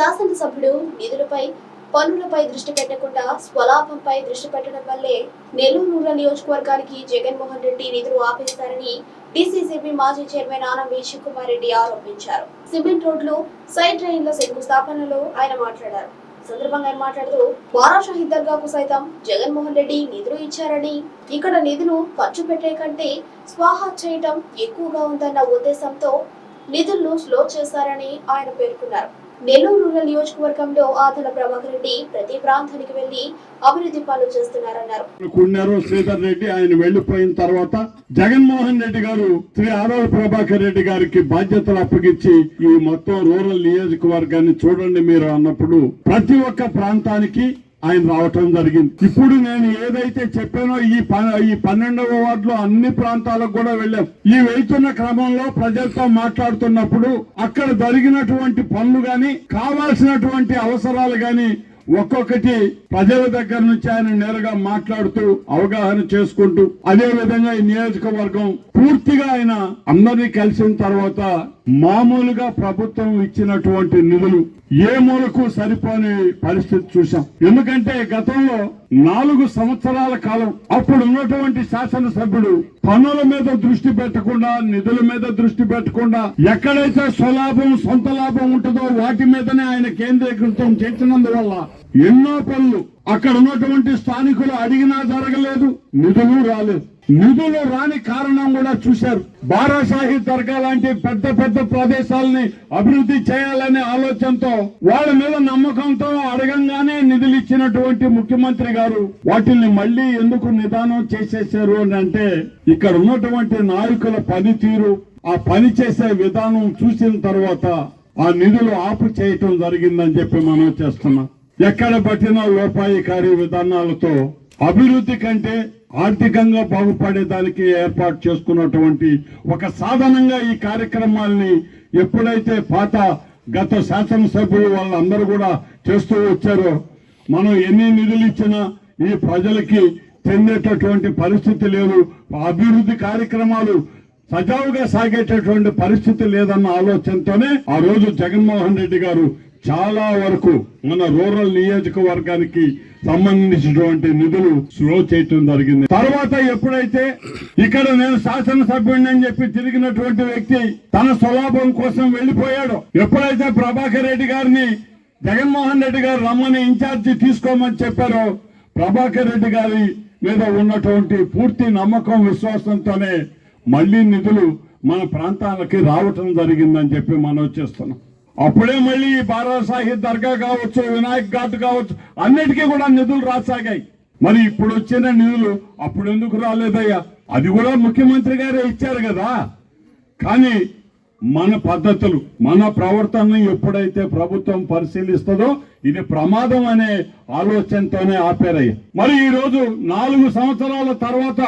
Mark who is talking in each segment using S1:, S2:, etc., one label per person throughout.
S1: శాసనసభ్యుడు నిధులపై పనులపై దృష్టి పెట్టకుండా స్వలాభంపై దృష్టి పెట్టడం వల్లే నెల్లూరు రూరల్ నియోజకవర్గానికి జగన్మోహన్ రెడ్డి నిధులు ఆపేస్తారని డీసీసీబీ మాజీ చైర్మన్ ఆనం కుమార్ రెడ్డి ఆరోపించారు. సిమెంట్ రోడ్లు సైడ్ డ్రైన్ల శంకుస్థాపనలో ఆయన మాట్లాడారు. సందర్భంగా ఆయన మాట్లాడుతూ బారా షాహిద్ దర్గాకు సైతం జగన్మోహన్ రెడ్డి నిధులు ఇచ్చారని ఇక్కడ నిధులు ఖర్చు పెట్టే కంటే స్వాహా చేయటం ఎక్కువగా ఉందన్న ఉద్దేశంతో నిధులను స్లో చేశారని ఆయన పేర్కొన్నారు. నెల్లూరు రూరల్ నియోజకవర్గంలో ఆదల ప్రభాకర్ రెడ్డి ప్రతి ప్రాంతానికి వెళ్ళి అభివృద్ధి పనులు చేస్తున్నారన్నారు.
S2: కున్నారు శ్రీధర్ రెడ్డి ఆయన వెళ్ళిపోయిన తర్వాత జగన్మోహన్ రెడ్డి గారు శ్రీ ఆదల ప్రభాకర్ రెడ్డి గారికి బాధ్యతలు అప్పగించి ఈ మొత్తం రూరల్ నియోజకవర్గాన్ని చూడండి మీరు అన్నప్పుడు ప్రతి ఒక్క ప్రాంతానికి ఆయన రావటం జరిగింది. ఇప్పుడు నేను ఏదైతే చెప్పానో ఈ ప- ఈ పన్నెండవ వార్డులో అన్ని ప్రాంతాలకు కూడా వెళ్ళాం. ఈ వెళ్తున్న క్రమంలో ప్రజలతో మాట్లాడుతున్నప్పుడు అక్కడ జరిగినటువంటి పనులు గాని కావాల్సినటువంటి అవసరాలు గాని ఒక్కొక్కటి ప్రజల దగ్గర నుంచి ఆయన నేరుగా మాట్లాడుతూ అవగాహన చేసుకుంటూ అదే విధంగా ఈ నియోజకవర్గం పూర్తిగా ఆయన అందరినీ కలిసిన తర్వాత మామూలుగా ప్రభుత్వం ఇచ్చినటువంటి నిధులు ఏ మూలకు సరిపోని పరిస్థితి చూశాం. ఎందుకంటే గతంలో నాలుగు సంవత్సరాల కాలం అప్పుడు ఉన్నటువంటి శాసనసభ్యుడు పన్నుల మీద దృష్టి పెట్టకుండా నిధుల మీద దృష్టి పెట్టకుండా ఎక్కడైతే స్వలాభం సొంత లాభం ఉంటుందో వాటి మీదనే ఆయన కేంద్రీకృతం చేసినందువల్ల ఎన్నో పనులు అక్కడ ఉన్నటువంటి స్థానికులు అడిగినా జరగలేదు నిధులు రాలేదు. నిధులు రాని కారణం కూడా చూశారు. బారాషాహి దర్గా లాంటి పెద్ద పెద్ద ప్రదేశాలని అభివృద్ధి చేయాలనే ఆలోచనతో వాళ్ళ మీద నమ్మకంతో అడగంగానే నిధులు ఇచ్చినటువంటి ముఖ్యమంత్రి గారు వాటిని మళ్ళీ ఎందుకు నిదానం చేసేసారు అని అంటే ఇక్కడ ఉన్నటువంటి నాయకుల పనితీరు ఆ పని చేసే విధానం చూసిన తర్వాత ఆ నిధులు ఆపు చేయటం జరిగిందని చెప్పి మనం చేస్తున్నాం. ఎక్కడ పట్టిన లోపాయికారి విధానాలతో అభివృద్ధి కంటే ఆర్థికంగా బాగుపడేదానికి ఏర్పాటు చేసుకున్నటువంటి ఒక సాధనంగా ఈ కార్యక్రమాల్ని ఎప్పుడైతే పాత గత శాసనసభ్యులు వాళ్ళందరూ కూడా చేస్తూ వచ్చారో మనం ఎన్ని నిధులు ఇచ్చినా ఈ ప్రజలకి చెందేటటువంటి పరిస్థితి లేదు. అభివృద్ధి కార్యక్రమాలు సజావుగా సాగేటటువంటి పరిస్థితి లేదన్న ఆలోచనతోనే ఆ రోజు జగన్మోహన్ రెడ్డి గారు చాలా వరకు మన రూరల్ నియోజకవర్గానికి సంబంధించినటువంటి నిధులు స్లో చేయటం జరిగింది. తర్వాత ఎప్పుడైతే ఇక్కడ నేను శాసనసభ్యుడిని అని చెప్పి తిరిగినటువంటి వ్యక్తి తన స్వలాభం కోసం వెళ్ళిపోయాడు ఎప్పుడైతే ప్రభాకర్ రెడ్డి గారిని జగన్మోహన్ రెడ్డి గారు రమ్మని ఇన్ఛార్జి తీసుకోమని చెప్పారో ప్రభాకర్ రెడ్డి గారి మీద ఉన్నటువంటి పూర్తి నమ్మకం విశ్వాసంతోనే మళ్ళీ నిధులు మన ప్రాంతాలకి రావటం జరిగిందని చెప్పి మనం చేస్తున్నాం. అప్పుడే మళ్ళీ ఈ బారా దర్గా కావచ్చు వినాయక్ ఘాట్ కావచ్చు అన్నిటికీ కూడా నిధులు రాసాగాయి. మరి ఇప్పుడు వచ్చిన నిధులు అప్పుడు ఎందుకు రాలేదయ్యా? అది కూడా ముఖ్యమంత్రి గారే ఇచ్చారు కదా. కానీ మన పద్ధతులు మన ప్రవర్తనను ఎప్పుడైతే ప్రభుత్వం పరిశీలిస్తుందో ఇది ప్రమాదం అనే ఆలోచనతోనే ఆపారయ్య. మరి ఈ రోజు నాలుగు సంవత్సరాల తర్వాత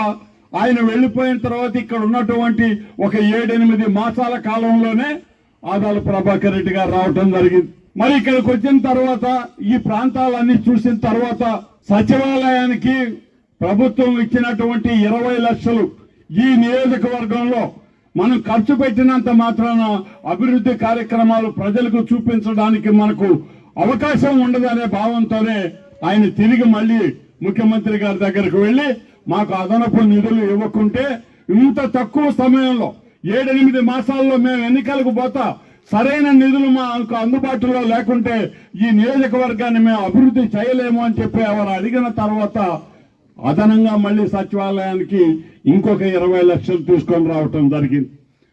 S2: ఆయన వెళ్ళిపోయిన తర్వాత ఇక్కడ ఉన్నటువంటి ఒక ఏడెనిమిది మాసాల కాలంలోనే ఆదాల ప్రభాకర్ రెడ్డి గారు రావటం జరిగింది. మరి ఇక్కడికి వచ్చిన తర్వాత ఈ ప్రాంతాలన్నీ చూసిన తర్వాత సచివాలయానికి ప్రభుత్వం ఇచ్చినటువంటి ఇరవై లక్షలు ఈ నియోజకవర్గంలో మనం ఖర్చు పెట్టినంత మాత్రాన అభివృద్ధి కార్యక్రమాలు ప్రజలకు చూపించడానికి మనకు అవకాశం ఉండదనే భావంతోనే ఆయన తిరిగి మళ్ళీ ముఖ్యమంత్రి గారి దగ్గరకు వెళ్ళి మాకు అదనపు నిధులు ఇవ్వకుంటే ఇంత తక్కువ సమయంలో ఏడెనిమిది మాసాల్లో మేము ఎన్నికలకు పోతా సరైన నిధులు మాకు అందుబాటులో లేకుంటే ఈ నియోజకవర్గాన్ని మేము అభివృద్ధి చేయలేము అని చెప్పి ఎవరు అడిగిన తర్వాత అదనంగా మళ్ళీ సచివాలయానికి ఇంకొక ఇరవై లక్షలు తీసుకొని రావటం జరిగింది.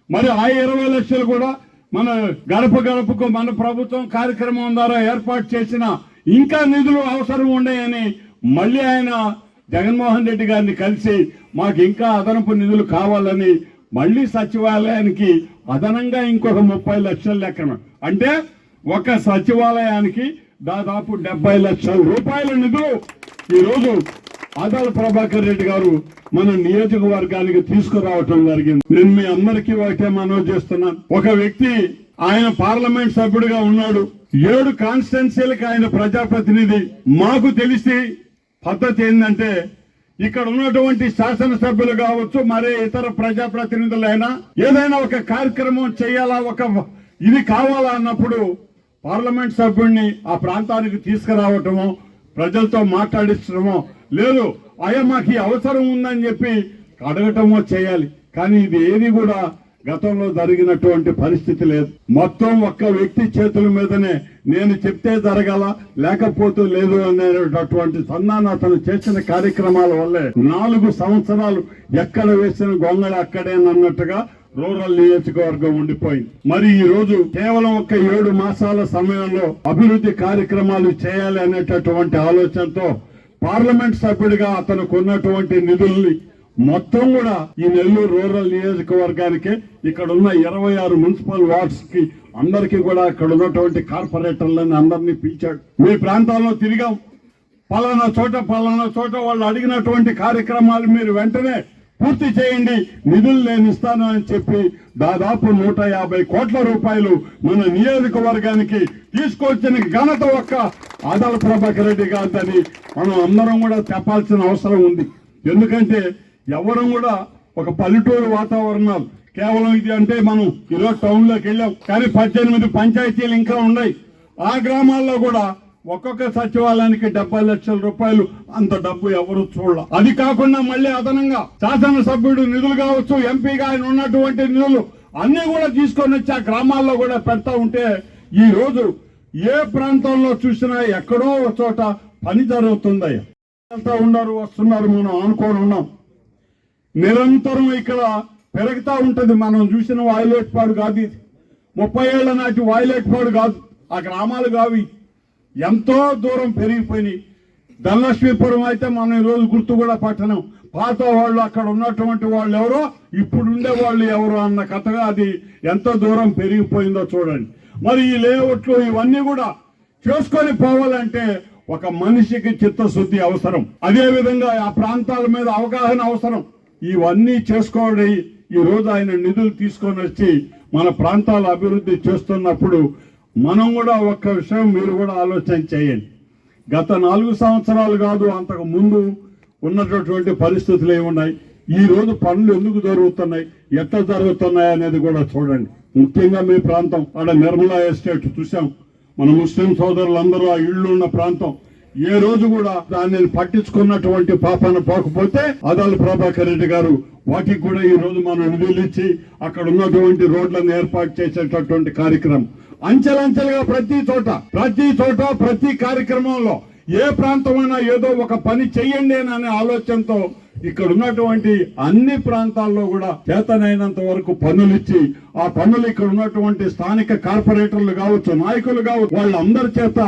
S2: మరి ఆ ఇరవై లక్షలు కూడా మన గడప గడపకు మన ప్రభుత్వం కార్యక్రమం ద్వారా ఏర్పాటు చేసిన ఇంకా నిధులు అవసరం ఉన్నాయని మళ్ళీ ఆయన జగన్మోహన్ రెడ్డి గారిని కలిసి మాకు ఇంకా అదనపు నిధులు కావాలని మళ్ళీ సచివాలయానికి అదనంగా ఇంకొక ముప్పై లక్షల లెక్కన. అంటే ఒక సచివాలయానికి దాదాపు డెబ్బై లక్షల రూపాయల నిధులు ఈరోజు ఆదాల ప్రభాకర్ రెడ్డి గారు మన నియోజకవర్గానికి తీసుకురావటం జరిగింది. నేను మీ అందరికీ ఒకటే మనవి చేస్తున్నాను ఒక వ్యక్తి ఆయన పార్లమెంట్ సభ్యుడిగా ఉన్నాడు. ఏడు కాన్స్టిట్యున్సీలకు ఆయన ప్రజాప్రతినిధి. మాకు తెలిసి పద్ధతి ఏంటంటే ఇక్కడ ఉన్నటువంటి శాసనసభ్యులు కావచ్చు మరే ఇతర ప్రజాప్రతినిధులైనా ఏదైనా ఒక కార్యక్రమం చేయాలా ఒక ఇది కావాలా అన్నప్పుడు పార్లమెంట్ సభ్యుడిని ఆ ప్రాంతానికి తీసుకురావటమో ప్రజలతో మాట్లాడించడమో లేదు అయ్యా మాకు అవసరం ఉందని చెప్పి అడగటమో చేయాలి. కానీ ఇది ఏది కూడా గతంలో జరిగినటువంటి పరిస్థితి లేదు. మొత్తం ఒక్క వ్యక్తి చేతుల మీదనే నేను చెప్తే జరగాల లేకపోతే లేదు అనేటటువంటి సన్నానతను చేసిన కార్యక్రమాల వల్లే నాలుగు సంవత్సరాలు ఎక్కడ వేసిన గొంగళి అక్కడేనన్నట్టుగా రూరల్ నియోజకవర్గం ఉండిపోయింది. మరి ఈ రోజు కేవలం ఒక ఏడు మాసాల సమయంలో అభివృద్ధి కార్యక్రమాలు చేయాలి అనేటటువంటి ఆలోచనతో పార్లమెంట్ సభ్యుడిగా అతనుకున్నటువంటి నిధుల్ని మొత్తం కూడా ఈ నెల్లూరు రూరల్ నియోజకవర్గానికి ఇక్కడ ఉన్న ఇరవై ఆరు మున్సిపల్ వార్డ్స్కి అందరికీ కూడా అక్కడ ఉన్నటువంటి కార్పొరేటర్లని అందరినీ పిలిచాడు. మీ ప్రాంతాల్లో తిరిగాం. పలానా చోట పలానా చోట వాళ్ళు అడిగినటువంటి కార్యక్రమాలు మీరు వెంటనే పూర్తి చేయండి. నిధులు నేను ఇస్తాను అని చెప్పి దాదాపు నూట యాభై కోట్ల రూపాయలు మన నియోజకవర్గానికి తీసుకొచ్చిన ఘనత ఒక్క ఆదాల ప్రభాకర్ రెడ్డి గారిదని మనం అందరం కూడా చెప్పాల్సిన అవసరం ఉంది. ఎందుకంటే ఎవరం కూడా ఒక పల్లెటూరు వాతావరణాలు కేవలం ఇది అంటే మనం ఈరోజు టౌన్లోకి వెళ్ళాం. కానీ పద్దెనిమిది పంచాయతీలు ఇంకా ఉన్నాయి. ఆ గ్రామాల్లో కూడా ఒక్కొక్క సచివాలయానికి డెబ్బై లక్షల రూపాయలు అంత డబ్బు ఎవరు చూడాల. అది కాకుండా మళ్ళీ అదనంగా శాసనసభ్యుడు నిధులు కావచ్చు ఎంపీగా ఆయన ఉన్నటువంటి నిధులు అన్ని కూడా తీసుకొని వచ్చి ఆ గ్రామాల్లో కూడా పెడతా ఉంటే ఈ రోజు ఏ ప్రాంతంలో చూసినా ఎక్కడో ఒక చోట పని జరుగుతుందయ్యా. వెళ్తా ఉన్నారు వస్తున్నారు మనం అనుకోని ఉన్నాం. నిరంతరం ఇక్కడ పెరుగుతూ ఉంటుంది. మనం చూసిన వాయిలేట్ పాడు కాదు ఇది. ముప్పై ఏళ్ళ నాటి వాయిలేట్ పాడు కాదు. ఆ గ్రామాలు కావి ఎంతో దూరం పెరిగిపోయినాయి. ధనలక్ష్మీపురం అయితే మనం ఈరోజు గుర్తు కూడా పట్టణం. పాత వాళ్ళు అక్కడ ఉన్నటువంటి వాళ్ళు ఎవరో ఇప్పుడు ఉండే వాళ్ళు ఎవరో అన్న కథగా అది ఎంత దూరం పెరిగిపోయిందో చూడండి. మరి ఈ లేఅవుట్లు ఇవన్నీ కూడా చేసుకొని పోవాలంటే ఒక మనిషికి చిత్తశుద్ధి అవసరం. అదేవిధంగా ఆ ప్రాంతాల మీద అవగాహన అవసరం. ఇవన్నీ చేసుకోవడం ఈ రోజు ఆయన నిధులు తీసుకొని వచ్చి మన ప్రాంతాల అభివృద్ధి చేస్తున్నప్పుడు మనం కూడా ఒక్క విషయం మీరు కూడా ఆలోచన చేయండి. గత నాలుగు సంవత్సరాలు కాదు అంతకు ముందు ఉన్నటువంటి పరిస్థితులు ఏమున్నాయి? ఈ రోజు పనులు ఎందుకు జరుగుతున్నాయి? ఎట్లా జరుగుతున్నాయి అనేది కూడా చూడండి. ముఖ్యంగా మీ ప్రాంతం ఆడ నిర్మలా ఎస్టేట్ చూసాం మన ముస్లిం సోదరులందరూ ఆ ఇళ్ళు ఉన్న ప్రాంతం. ఏ రోజు కూడా దాన్ని పట్టించుకున్నటువంటి పాపన పోకపోతే అదాలు ప్రభాకర్ రెడ్డి గారు వాటికి కూడా ఈ రోజు మనం నిధులు ఇచ్చి అక్కడ ఉన్నటువంటి రోడ్లను ఏర్పాటు చేసేటటువంటి కార్యక్రమం. అంచెలంచెలుగా ప్రతి చోట ప్రతి చోట ప్రతి కార్యక్రమంలో ఏ ప్రాంతమైనా ఏదో ఒక పని చెయ్యండి అనే ఆలోచనతో ఇక్కడ ఉన్నటువంటి అన్ని ప్రాంతాల్లో కూడా చేతనైనంత వరకు పనులు ఇచ్చి ఆ పనులు ఇక్కడ ఉన్నటువంటి స్థానిక కార్పొరేటర్లు కావచ్చు నాయకులు కావచ్చు వాళ్ళందరి చేత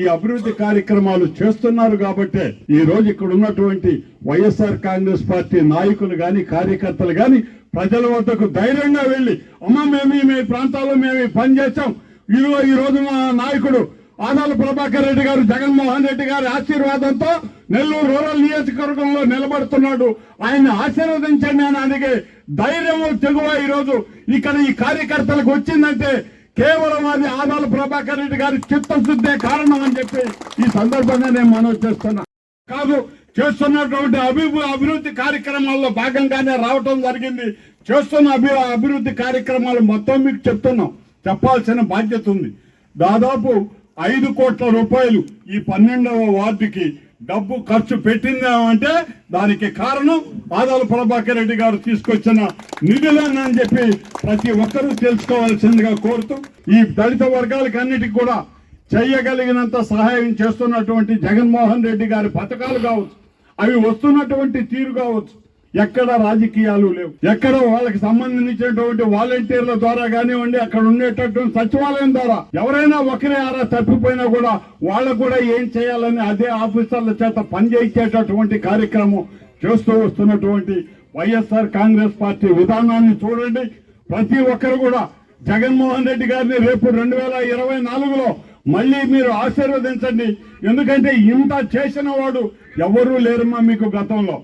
S2: ఈ అభివృద్ధి కార్యక్రమాలు చేస్తున్నారు కాబట్టి ఈ రోజు ఇక్కడ ఉన్నటువంటి వైఎస్ఆర్ కాంగ్రెస్ పార్టీ నాయకులు గాని కార్యకర్తలు గాని ప్రజల వద్దకు ధైర్యంగా వెళ్ళి అమ్మ మేము ఈ మీ ప్రాంతాల్లో మేము పని చేస్తాం. ఇదిగో ఈ రోజు మా నాయకుడు ఆదాల ప్రభాకర్ రెడ్డి గారు జగన్మోహన్ రెడ్డి గారి ఆశీర్వాదంతో నెల్లూరు రూరల్ నియోజకవర్గంలో నిలబడుతున్నాడు. ఆయన్ని ఆశీర్వదించండి అని అడిగే ధైర్యం తెగువ ఈ రోజు ఇక్కడ ఈ కార్యకర్తలకు వచ్చిందంటే కేవలం అది ఆదాల ప్రభాకర్ రెడ్డి గారి చిత్తశుద్ధే కారణం అని చెప్పి ఈ సందర్భంగా నేను మనవి చేస్తున్నా. కాదు చేస్తున్నటువంటి అభివృ అభివృద్ధి కార్యక్రమాల్లో భాగంగానే రావటం జరిగింది. చేస్తున్న అభి అభివృద్ధి కార్యక్రమాలు మొత్తం మీకు చెప్తున్నాం. చెప్పాల్సిన బాధ్యత ఉంది. దాదాపు ఐదు కోట్ల రూపాయలు ఈ పన్నెండవ వార్డుకి డబ్బు ఖర్చు పెట్టిందామంటే దానికి కారణం ఆదాల ప్రభాకర్ రెడ్డి గారు తీసుకొచ్చిన నిధులని అని చెప్పి ప్రతి ఒక్కరూ తెలుసుకోవాల్సిందిగా కోరుతూ ఈ దళిత వర్గాలకు అన్నిటికీ కూడా చేయగలిగినంత సహాయం చేస్తున్నటువంటి జగన్మోహన్ రెడ్డి గారి పథకాలు కావచ్చు అవి వస్తున్నటువంటి తీరు కావచ్చు. ఎక్కడ రాజకీయాలు లేవు. ఎక్కడ వాళ్ళకి సంబంధించినటువంటి వాలంటీర్ల ద్వారా కానివ్వండి అక్కడ ఉండేటటువంటి సచివాలయం ద్వారా ఎవరైనా ఒకరే ఆరా తప్పిపోయినా కూడా వాళ్ళకు కూడా ఏం చేయాలని అదే ఆఫీసర్ల చేత పనిచేసేటటువంటి కార్యక్రమం చేస్తూ వస్తున్నటువంటి వైఎస్ఆర్ కాంగ్రెస్ పార్టీ విధానాన్ని చూడండి. ప్రతి ఒక్కరు కూడా జగన్మోహన్ రెడ్డి గారిని రేపు రెండు వేల ఇరవై నాలుగులో మళ్ళీ మీరు ఆశీర్వదించండి. ఎందుకంటే ఇంత చేసిన వాడు ఎవరూ లేరమ్మా మీకు గతంలో.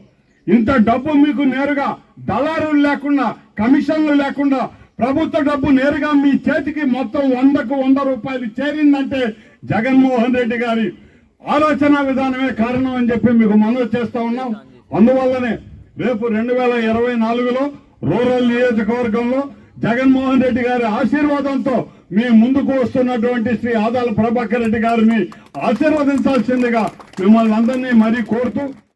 S2: ఇంత డబ్బు మీకు నేరుగా దళారులు లేకుండా కమిషన్లు లేకుండా ప్రభుత్వ డబ్బు నేరుగా మీ చేతికి మొత్తం వందకు వంద రూపాయలు చేరిందంటే జగన్మోహన్ రెడ్డి గారి ఆలోచన విధానమే కారణం అని చెప్పి మీకు మనవి చేస్తా ఉన్నాం. అందువల్లనే రేపు రెండు వేల ఇరవై నాలుగులో రూరల్ నియోజకవర్గంలో జగన్మోహన్ రెడ్డి గారి ఆశీర్వాదంతో మీ ముందుకు వస్తున్నటువంటి శ్రీ ఆదాల ప్రభాకర్ రెడ్డి గారిని ఆశీర్వదించాల్సిందిగా మిమ్మల్ని అందరినీ మరీ కోరుతూ